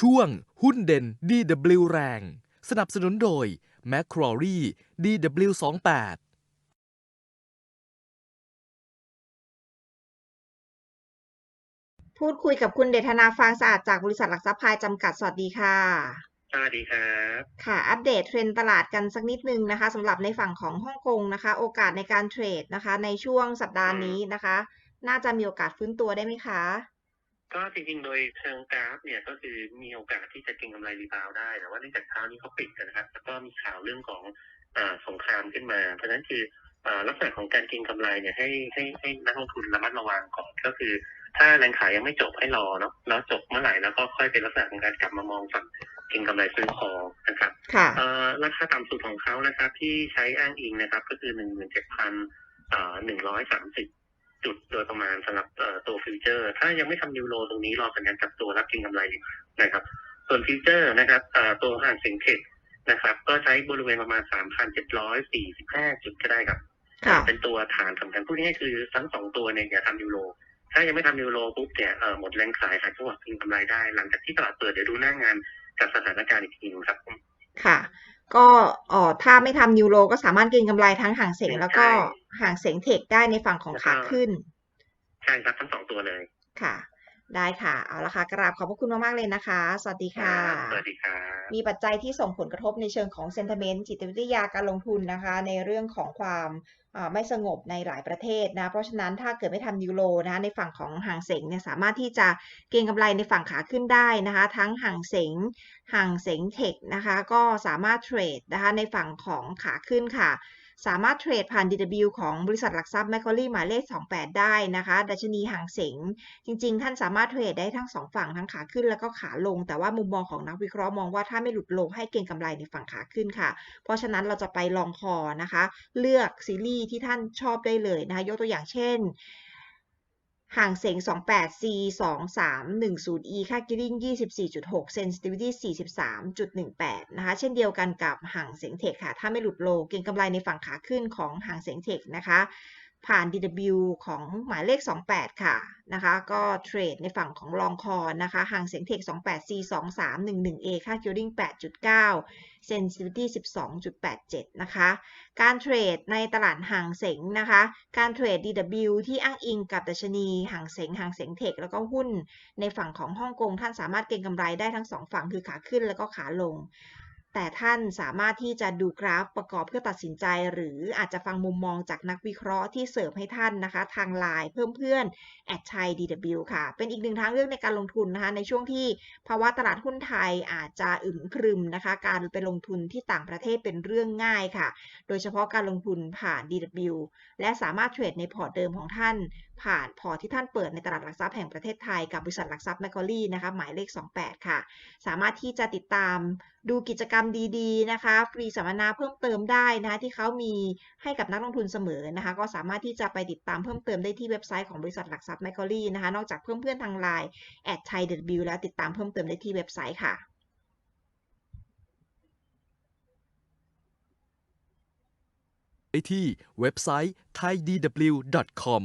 ช่วงหุ้นเด่น DW แรง สนับสนุนโดย m c q u a r i e DW28 พูดคุยกับคุณเดชนาฟางสะอาดจากบริษัทหลักทรัพย์พายจำกัดสวัสดีค่ะ สวัสดีครับ ค่ะ อัปเดตเทรนด์ตลาดกันสักนิดนึงนะคะสำหรับในฝั่งของฮ่องกงนะคะ โอกาสในการเทรดนะคะ ในช่วงสัปดาห์นี้นะคะ น่าจะมีโอกาสฟื้นตัวได้ไหมคะ ก็จริงๆ โดยเชิงกราฟเนี่ยก็คือมีโอกาสที่จะเก็งกำไรรีบาวด์ได้แต่ว่าเนื่องจากเช้านี้เขาปิดกันนะครับแล้วก็มีข่าวเรื่องของอาสงครามขึ้นมา เพราะฉะนั้นคืออาลักษณะของการเก็งกำไรเนี่ยให้ให้ให้นักลงทุนระมัดระวังก่อนก็คือ ถ้าแรงขายยังไม่จบให้รอเนาะแล้วจบเมื่อไหร่แล้วก็ค่อยเป็นลักษณะของการกลับมามองฝั่งเก็งกำไรซื้อคอนะครับค่ะเอ่อราคาต่ำสุดของเขานะครับที่ใช้อ้างอิงนะครับ ก็คือหนึ่งหมื่นเจ็ดพันหนึ่งร้อยสามสิบจุดโดยประมาณสำหรับ เอ่อตัวฟิวเจอร์ ถ้ายังไม่ทำนิวโรตรงนี้รอสัญญาณกลับตัวรับกินกำไรอยู่นะครับ ส่วนฟิวเจอร์นะครับเอ่อตัวห่างเซ็งเทคนะครับ ก็ใช้บริเวณประมาณสามพันเจ็ดร้อยสี่สิบห้าจุดก็ได้ครับค่ะเป็นตัวฐานสำคัญพูดง่ายๆคือทั้งสองตัวเนี่ยอย่าทำนิวโรถ้ายังไม่ทำนิวโรปุ๊บเนี่ยเอ่อหมดแรงขายหาจังหวะกินกำไรได้ หลังจากที่ตลาดเปิดเดี๋ยวดูหน้างานกับสถานการณ์อีกทีหนึงครับค่ะ ก็เอ่อถ้าไม่ทำนิวโรก็สามารถเก็งกำไรทั้งห่างเสงแล้วก็ห่างเสงเทคได้ในฝั่งของขาขึ้น ใช่ครับทั้งสองตัวเลย ค่ะ ได้ค่ะ เอาละค่ะ กราบขอบพระคุณมาก ๆ เลยนะคะ สวัสดีค่ะ สวัสดีครับมีปัจจัยที่ส่งผลกระทบในเชิงของ sentiment จิตวิทยาการลงทุนนะคะ ในเรื่องของความอ่าไม่สงบในหลายประเทศนะ เพราะฉะนั้นถ้าเกิดไม่ทำยูโรนะคะในฝั่งของห่างเสงเนี่ยสามารถที่จะเก็งกำไรในฝั่งขาขึ้นได้นะคะ ทั้งห่างเสงห่างเสงเทคนะคะ ก็สามารถเทรดนะคะในฝั่งของขาขึ้นค่ะ สามารถเทรดผ่าน DW ของบริษัทหลักทรัพย์แมคคอรี่หมายเลข 28 ได้นะคะ ดัชนีห่างเสงจริง ๆ ท่านสามารถเทรดได้ทั้งสองฝั่งทั้งขาขึ้นแล้วก็ขาลง แต่ว่ามุมมองของนักวิเคราะห์มองว่าถ้าไม่หลุดลงให้เก็งกำไรในฝั่งขาขึ้นค่ะ เพราะฉะนั้นเราจะไปลองคอนะคะ เลือกซีรีส์ที่ท่านชอบได้เลยนะคะยกตัวอย่างเช่น ห่างเสง28 C 2 3 1 0 E ค่ากิริ่ง24.6 sensitivity 43.18 นะคะ เช่นเดียวกันกับห่างเสงเทคค่ะ ถ้าไม่หลุดโล เก็งกำไรในฝั่งขาขึ้นของห่างเสงเทคนะคะ ผ่าน DW ของหมายเลข 28 ค่ะนะคะก็เทรดในฝั่งของลองคอนะคะห่างเสียงเทค 28 C 2 3 1 1 A ค่า Curing 8.9 Sensitivity 12.87 นะคะ การเทรดในตลาดห่างเสงนะคะ การเทรด DW ที่อ้างอิงกับดัชนีห่างเสงห่างเสงเทค แล้วก็หุ้นในฝั่งของฮ่องกงท่านสามารถเก็งกำไรได้ทั้งสองฝั่งคือขาขึ้นแล้วก็ขาลง แต่ท่านสามารถที่จะดูกราฟประกอบเพื่อตัดสินใจ หรืออาจจะฟังมุมมองจากนักวิเคราะห์ที่เสิร์ฟให้ท่านนะคะ ทางไลน์เพิ่มเพื่อนแอดชัย DW ค่ะ เป็นอีกหนึ่งทางเลือกในการลงทุนนะคะ ในช่วงที่ภาวะตลาดหุ้นไทยอาจจะอึมครึมนะคะ การไปลงทุนที่ต่างประเทศเป็นเรื่องง่ายค่ะ โดยเฉพาะการลงทุนผ่าน DW และสามารถเทรดในพอร์ตเดิมของท่าน ผ่านพอร์ตที่ท่านเปิดในตลาดหลักทรัพย์แห่งประเทศไทยกับบริษัทหลักทรัพย์แมคกอรี่นะคะหมายเลข 28 ค่ะ สามารถที่จะติดตามดูกิจกรรมดีๆนะคะ ฟรีสัมมนาเพิ่มเติมได้นะคะที่เขามีให้กับนักลงทุนเสมอนะคะ ก็สามารถที่จะไปติดตามเพิ่มเติมได้ที่เว็บไซต์ของบริษัทหลักทรัพย์แมคกอรี่นะคะ นอกจากเพิ่มเพื่อนทางไลน์แอดไทยเดบิวแล้วติดตามเพิ่มเติมได้ที่เว็บไซต์ค่ะไปที่เว็บไซต์ thaidw.com